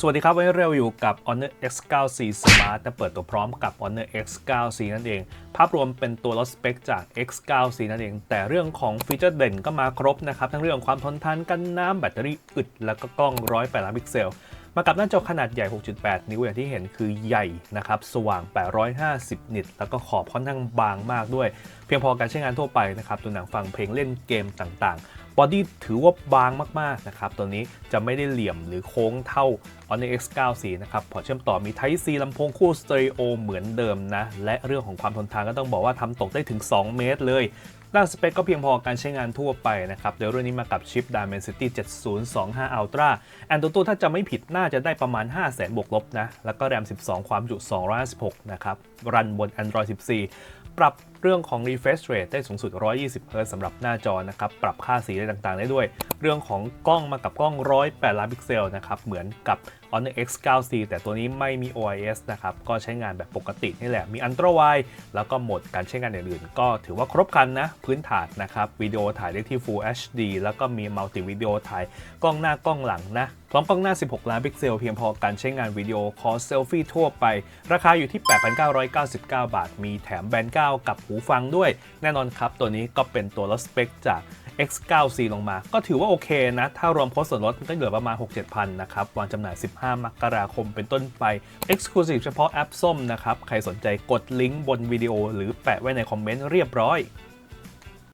สวัสดีครับวันนี้เราอยู่กับ Honor X94 Smart แต่เปิดตัวพร้อมกับ Honor X94 นั่นเอง ภาพรวมเป็นตัวลดสเปคจาก X94 นั่นเอง แต่เรื่องของฟีเจอร์เด่นก็มาครบนะครับ ทั้งเรื่องความทนทานกันน้ำแบตเตอรี่อึด แล้วก็กล้อง108ล้านพิกเซล มากับหน้าจอขนาดใหญ่ 6.8 นิ้วอย่างที่เห็นคือใหญ่นะครับ สว่าง 850 นิตแล้วก็ขอบค่อนข้างบางมากด้วย เพียงพอการใช้งานทั่วไปนะครับตัวหนังฟังเพลงเล่นเกมต่างๆ บอดี้ถือว่าบางมากๆนะครับตัวนี้จะไม่ได้เหลี่ยมหรือโค้งเท่า Honor X94 นะครับพอเชื่อมต่อมี Type C ลำโพงคู่สเตอริโอเหมือนเดิมนะ และเรื่องของความทนทานก็ต้องบอกว่าทำตกได้ถึง 2 เมตรเลยด้านสเปคก็เพียงพอการใช้งานทั่วไปนะครับโดยรุ่นนี้มากับชิป Dimensity 7025 Ultra แอนตัวตัวถ้าจะไม่ผิดน่าจะได้ประมาณ500,000บวกลบนะ แล้วก็แรม 12 ความจุ256นะครับ รันบน Android 14 ปรับเรื่องของ refresh rate ได้สูงสุด 120 Hz สำหรับหน้าจอนะครับ ปรับค่าสีอะไรต่างๆ ได้ด้วย เรื่องของกล้องมากับกล้อง 108 ล้านพิกเซลนะครับ เหมือนกับ Honor X94 แต่ตัวนี้ไม่มี OIS นะครับ ก็ใช้งานแบบปกตินี่แหละ มี Ultra Wide แล้วก็โหมดการใช้งานอื่นๆ ก็ถือว่าครบครันนะพื้นฐานนะครับวิดีโอถ่ายได้ที่ Full HD แล้วก็มีมัลติวิดีโอถ่ายกล้องหน้ากล้องหลังนะพร้อมกล้องหน้า 16 ล้านพิกเซลเพียงพอการใช้งานวิดีโอคอลเซลฟี่ทั่วไป ราคาอยู่ที่ 8,999 บาท มีแถมแบนด์ 9 กับหูฟังด้วย แน่นอนครับ ตัวนี้ก็เป็นตัวลดสเปคจาก X9C ลงมา ก็ถือว่าโอเคนะ ถ้ารวมโค้ดส่วนลดก็เหลือประมาณ 6-7พันนะครับ วางจำหน่าย 15 มกราคมเป็นต้นไป Exclusive เฉพาะแอปส้มนะครับ ใครสนใจกดลิงก์บนวิดีโอหรือแปะไว้ในคอมเมนต์เรียบร้อย